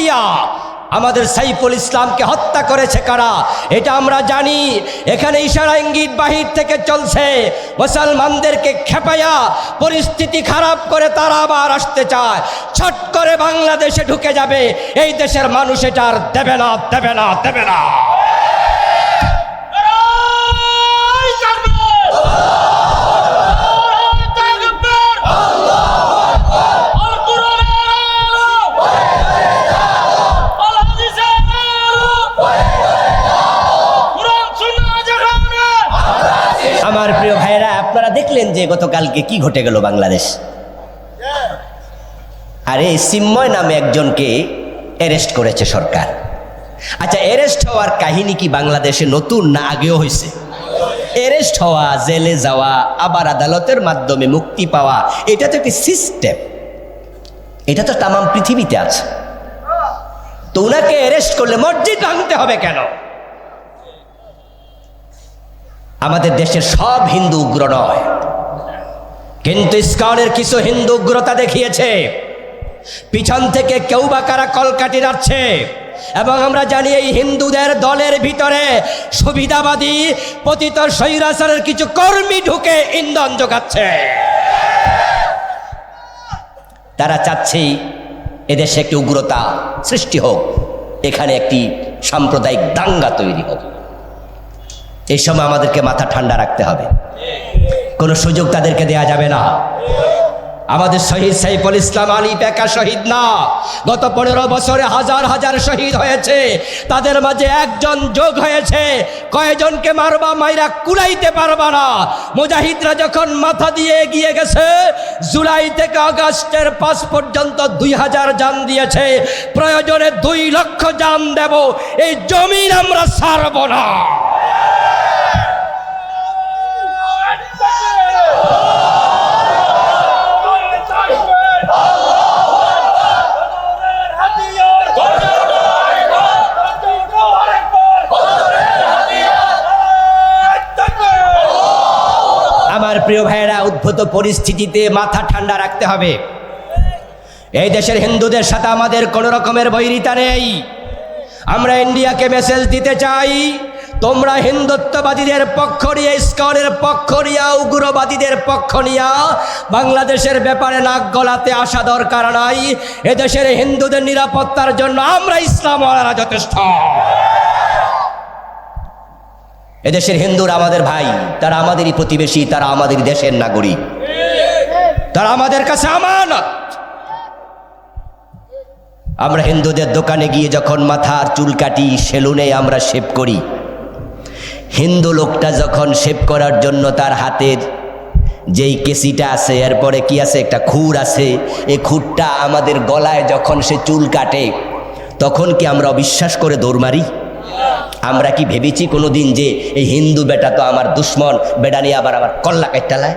দিয়া আমাদের সাইফুল ইসলামকে হত্যা করেছে কারা? এটা আমরা জানি। এখানে ইশারা ইঙ্গিত বাহির থেকে চলছে। মুসলমানদেরকে খেপাইয়া পরিস্থিতি খারাপ করে তারা আবার আসতে চায়। ছট করে বাংলাদেশে ঢুকে যাবে। এই দেশের মানুষ এটা আর দেবে না দেবে না দেবে না নারায় তাকবীর! নারায় তাকবীর! আল কোরআনের আলো! আল হাদিসের আলো! কোরআন সুন্নাহ যেখানে! আমার প্রিয় ভাইরা আপনারা দেখলেন যে গতকালকে কি ঘটে গেল বাংলাদেশ? আরে, সিম্ময় নামে একজনকে অ্যারেস্ট করেছে সরকার। আচ্ছা অ্যারেস্ট হওয়ার কাহিনী কি বাংলাদেশে নতুন না আগেও হয়েছে? অ্যারেস্ট হওয়া, জেলে যাওয়া, আবার আদালতের মাধ্যমে মুক্তি পাওয়া, এটা তো একটি সিস্টেম এটা তো তামাম পৃথিবীতে আছে। তো ওনাকে অ্যারেস্ট করলে মসজিদ ভাঙতে হবে কেন? আমাদের দেশের সব হিন্দু উগ্র নয়। কিন্তু ইস্কনের কিছু হিন্দু উগ্রতা দেখিয়েছে। পিছন থেকে কেউ বা কারা কলকাটি নাড়ছে। এবং আমরা জানি এই হিন্দুদের দলের ভিতরে সুবিধাবাদী পতিত স্বৈরাচারের কিছু কর্মী ঢুকে ইন্ধন যোগাচ্ছে। তারা চাচ্ছে এদেশে একটি উগ্রতা সৃষ্টি হোক, এখানে একটি সাম্প্রদায়িক দাঙ্গা তৈরি হোক। এই সময় আমাদেরকে মাথা ঠান্ডা রাখতে হবে। কোনো সুযোগ তাদেরকে দেয়া যাবে না। আমাদের শহীদ সাইফুল ইসলাম আলী পেকা শহীদ না। গত পনেরো বছরে হাজার হাজার শহীদ হয়েছে। তাদের মাঝে একজন যোগ হয়েছে। কয়জনকে মারবা, মাইরা কুলাইতে পারবা না। মুজাহিদরা যখন মাথা দিয়ে এগিয়ে গেছে, জুলাই থেকে আগস্টের পাঁচ পর্যন্ত দুই হাজার যান দিয়েছে। প্রয়োজনে দুই লক্ষ যান দেব। এই জমিন আমরা ছাড়ব না। প্রিয় ভাইয়েরা, উদ্ভূত পরিস্থিতিতে মাথা ঠান্ডা রাখতে হবে। এই দেশের হিন্দুদের সাথে আমাদের কোনো রকমের বৈরিতা নেই। আমরা ইন্ডিয়াকে মেসেজ দিতে চাই, তোমরা হিন্দুত্ববাদীদের পক্ষ নিয়ে, ইস্কনের পক্ষ নিয়া, উগ্রবাদীদের পক্ষ নিয়া, বাংলাদেশের ব্যাপারে নাক গলাতে আসা দরকার নাই। এদেশের হিন্দুদের নিরাপত্তার জন্য আমরা ইসলাম যথেষ্ট। এদেশের হিন্দুরা আমাদের ভাই, তারা আমাদেরই প্রতিবেশী, তারা আমাদের দেশের নাগরিক। তারা আমাদের কাছে আমানত। আমরা হিন্দুদের দোকানে গিয়ে যখন মাথার চুল কাটি, সেলুনে আমরা শেভ করি। হিন্দু লোকটা যখন শেভ করার জন্য তার হাতের যেই কেসিটা আছে, এরপরে কি আছে? একটা খুর আছে। এই খুরটা আমাদের গলায় যখন সে চুল কাটে, তখন কি আমরা অবিশ্বাস করে দৌড় মারি? আমরা কি ভেবেছি কোনো দিন যে এই হিন্দু বেটা তো আমার দুশ্মন? বেটা নিয়ে আবার আমার কল্লা কাটালায়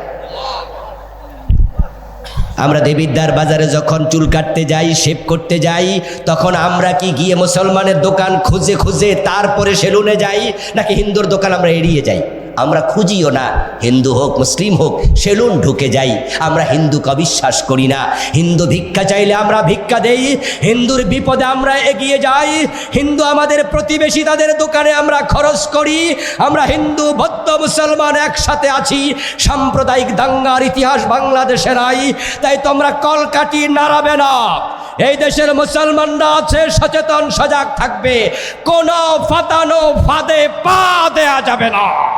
আমরা দেবিদ্দার বাজারে যখন চুল কাটতে যাই শেভ করতে যাই, তখন আমরা কি গিয়ে মুসলমানের দোকান খুঁজে খুঁজে তারপরে সেলুনে যাই, নাকি হিন্দুর দোকান আমরা এড়িয়ে যাই? আমরা খুঁজিও না। হিন্দু হোক, মুসলিম হোক, সেলুন ঢুকে যাই। আমরা হিন্দুকে অবিশ্বাস করি না। হিন্দু ভিক্ষা চাইলে আমরা ভিক্ষা দেই। হিন্দুর বিপদে আমরা এগিয়ে যাই। হিন্দু আমাদের প্রতিবেশী, তাদের দোকানে আমরা খরচ করি। আমরা হিন্দু বৌদ্ধ মুসলমান একসাথে আছি। সাম্প্রদায়িক দাঙ্গার ইতিহাস বাংলাদেশে নাই। তাই তোমরা কলকাটি নাড়াবে না। এই দেশের মুসলমানরা আছে, সচেতন, সজাগ থাকবে। কোনো ফাতানো ফাঁদে পা দেয়া যাবে না।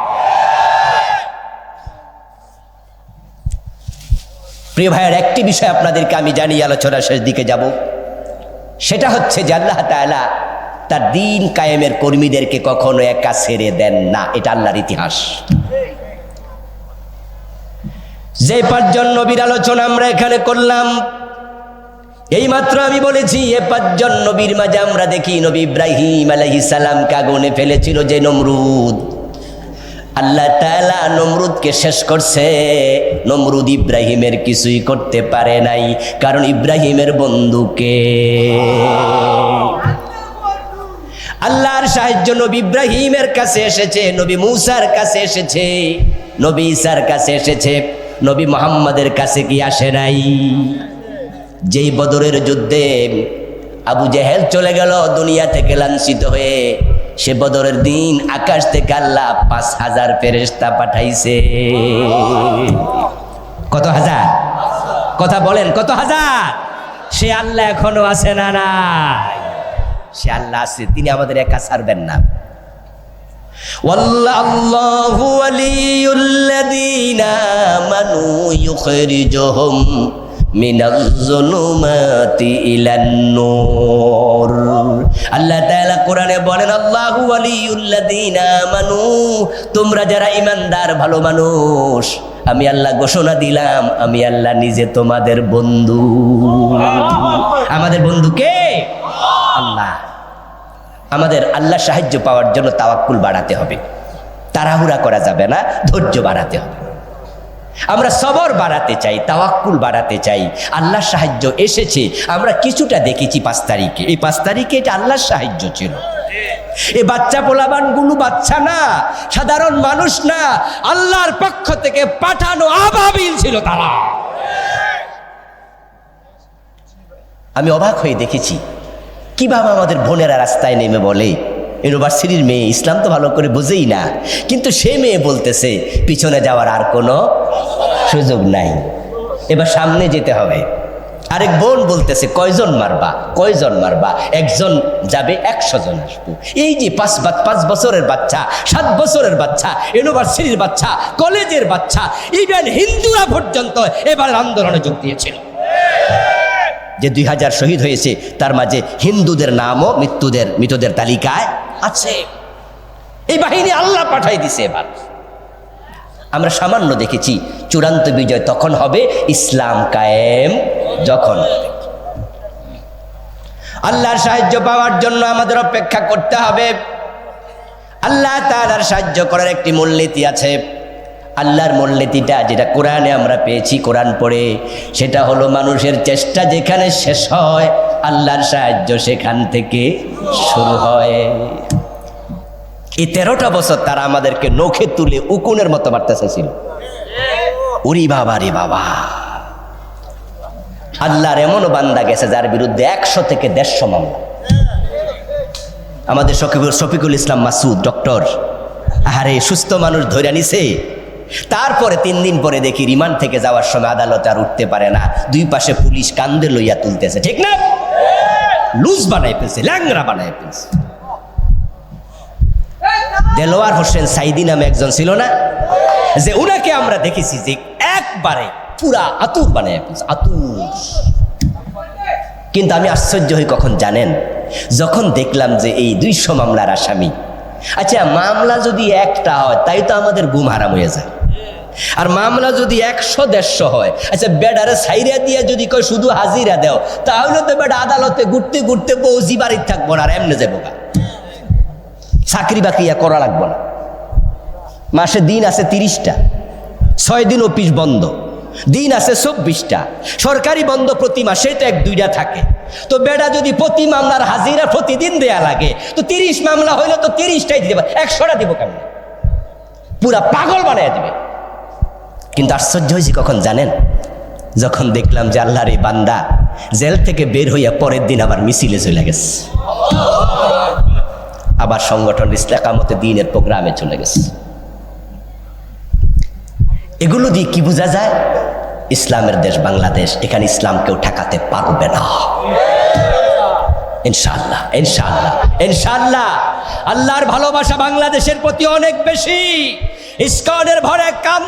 প্রিয় ভাইয়ের একটি বিষয় আপনাদেরকে আমি জানি আলোচনার শেষ দিকে যাব। সেটা হচ্ছে যে আল্লাহ তাআলা তার দিন কায়েমের কর্মীদেরকে কখনো একা ছেড়ে দেন না। এটা আল্লাহর ইতিহাস। যে পাঁচজন নবীর আলোচনা আমরা এখানে করলাম, এইমাত্র আমি বলেছি, এ পাঁচজন নবীর মাঝে আমরা দেখি নবী ইব্রাহিম আলাইহিস সালাম কাগুনে ফেলেছিল যে নমরুদ। আল্লাহ তাআলা নমরুদকে শেষ করছে। নমরুদ ইব্রাহিমের কিছুই করতে পারে নাই। কারণ ইব্রাহিমের বন্ধুকে আল্লাহর সাহায্য নবী ইব্রাহিমের কাছে এসেছে, নবী মুসার কাছে এসেছে, নবী ঈসার কাছে এসেছে, নবী মোহাম্মদের কাছে কি আসে নাই? যেই বদরের যুদ্ধে আবু জেহেল চলে গেল, দুনিয়া থেকে লাঞ্ছিত হয়ে সে বদরের দিন আকাশ থেকে আল্লাহ পাঁচ হাজার ফেরেস্তা পাঠাইছে। কত হাজার? কথা বলেন, কত হাজার? সে আল্লাহ এখনও আছে না না সে আল্লাহ আছে, তিনি আমাদের একা ছাড়বেন না। আল্লাহ মিনাজ্জুলুমাতি ইলান নূর। আল্লাহ তাআলা কোরআনে বলেন, আল্লাহু ওয়ালিউল্লাযিনা আমানু। তোমরা যারা ঈমানদার, ভালো মানুষ, আমি আল্লাহ ঘোষণা দিলাম, আমি আল্লাহ নিজে তোমাদের বন্ধু। আমাদের বন্ধু কে? আল্লাহ। আমাদের আল্লাহ সাহায্য পাওয়ার জন্য তাওয়াক্কুল বাড়াতে হবে। তাড়াহুড়া করা যাবে না, ধৈর্য বাড়াতে হবে। আমরা সবর বাড়াতে চাই, তাওয়াক্কুল বাড়াতে চাই। আল্লাহর সাহায্য এসেছে, আমরা কিছুটা দেখেছি পাঁচ তারিখে। এই পাঁচ তারিখে এটা আল্লাহর সাহায্য ছিল। এ বাচ্চা পোলাবানগুলো বাচ্চা না, সাধারণ মানুষ না, আল্লাহর পক্ষ থেকে পাঠানো আবাবিল ছিল তারা। আমি অবাক হয়ে দেখেছি কীভাবে আমাদের বোনেরা রাস্তায় নেমে বলে ইউনিভার্সিটির মেয়ে ইসলাম তো ভালো করে বুঝেই না। কিন্তু সে মেয়ে বলতেছে, পিছনে যাওয়ার আর কোনো সুযোগ নাই। এবার সামনে যেতে হবে। আরেক বোন বলতেছে, কয়জন মারবা? কয়জন মারবা? একজন যাবে, একশো জন আসব। এই যে পাঁচ পাঁচ বছরের বাচ্চা, সাত বছরের বাচ্চা, ইউনিভার্সিটির বাচ্চা, কলেজের বাচ্চা ইভেন হিন্দুরা পর্যন্ত এবার আন্দোলনে যোগ দিয়েছিল। যে দুই হাজার শহীদ হয়েছে, তার মাঝে হিন্দুদের নামও মৃত্যুদের, মৃতদের তালিকায় আছে। এই বাহিনী আল্লাহ পাঠাই দিছে এবার। আমরা সামান্য দেখেছি, চূড়ান্ত বিজয় তখন হবে, ইসলাম কায়েম যখন আল্লাহর সাহায্য পাওয়ার জন্য আমাদের অপেক্ষা করতে হবে। আল্লাহ তাআলার সাহায্য করার একটি মূলনীতি আছে। আল্লাহর মূলনীতিটা যেটা কোরআনে আমরা পেয়েছি কোরআন পড়ে, সেটা হলো মানুষের চেষ্টা যেখানে শেষ হয় আল্লাহর সাহায্য সেখান থেকে শুরু হয়। এই তেরোটা বছর তারা আমাদেরকে নখে তুলে উকুনের মতো মারতে চাইছিল। উরি বাবা রে বাবা। আল্লাহর এমনও বান্দা গেছে যার বিরুদ্ধে একশো থেকে দেড়শো মামলা। আমাদের শফিকুল শফিকুল ইসলাম মাসুদ, ডক্টর। আরে সুস্থ মানুষ ধরে নিছে। তারপরে তিন দিন পরে দেখি রিমান্ড থেকে যাওয়ার সময় আদালতে আর উঠতে পারে না। দুই পাশে পুলিশ কান্দে লইয়া তুলতেছে। ঠিক না? লুজ বানাই ফেলছে ল্যাংরা বানাই ফেলছে দেলোয়ার হোসেন সাইদি নামে একজন ছিল না? যে উনাকে আমরা দেখেছি যে একবারে পুরা আতুর বানায় ফেলছে, আতুর। কিন্তু আমি আশ্চর্য হই কখন জানেন? যখন দেখলাম যে এই দুইশো মামলার আসামি আচ্ছা মামলা যদি একটা হয়, তাই তো আমাদের গুম হারাম হয়ে যায়। আর মামলা যদি একশো, দেড়শো হয় আচ্ছা বেডারে সাইরা দিয়ে যদি কয় শুধু হাজিরা দেও, তাহলে তো বেডা আদালতে ঘুরতে ঘুরতে বৌজি বাড়ির থাকব না, আর এমনি যাব। চাকরি বাকরি আর করা লাগবো না। মাসে দিন আছে তিরিশটা, ছয় দিন অফিস বন্ধ, দিন আছে চব্বিশটা। সরকারি বন্ধ প্রতি মাসে তো এক, দুইটা থাকে। তো বেটা যদি প্রতি মামলার হাজিরা প্রতিদিন দেয়া লাগে, তো তিরিশ মামলা হইলে তো তিরিশটাই দিতে পারে। একশোটা দিব কেমন? পুরা পাগল বানিয়ে দিবে। কিন্তু আশ্চর্য হয়েছি কখন জানেন? যখন দেখলাম যে আল্লাহর এই বান্দা জেল থেকে বের হইয়া পরের দিন আবার মিছিলে চলে গেছে। আবার সংগঠন ইসলাকামতে দিনের প্রোগ্রামে চলে গেছে। এগুলো দিয়ে কি বোঝা যায়? ইসলামের দেশ বাংলাদেশ, এখানে ইসলাম কেউ ঠেকাতে পারবে না। ইনশাল্লাহ ইনশাআল্লাহ ইনশাল্লাহ আল্লাহর ভালোবাসা বাংলাদেশের প্রতি অনেক বেশি। ইস্কনের ভরে কাম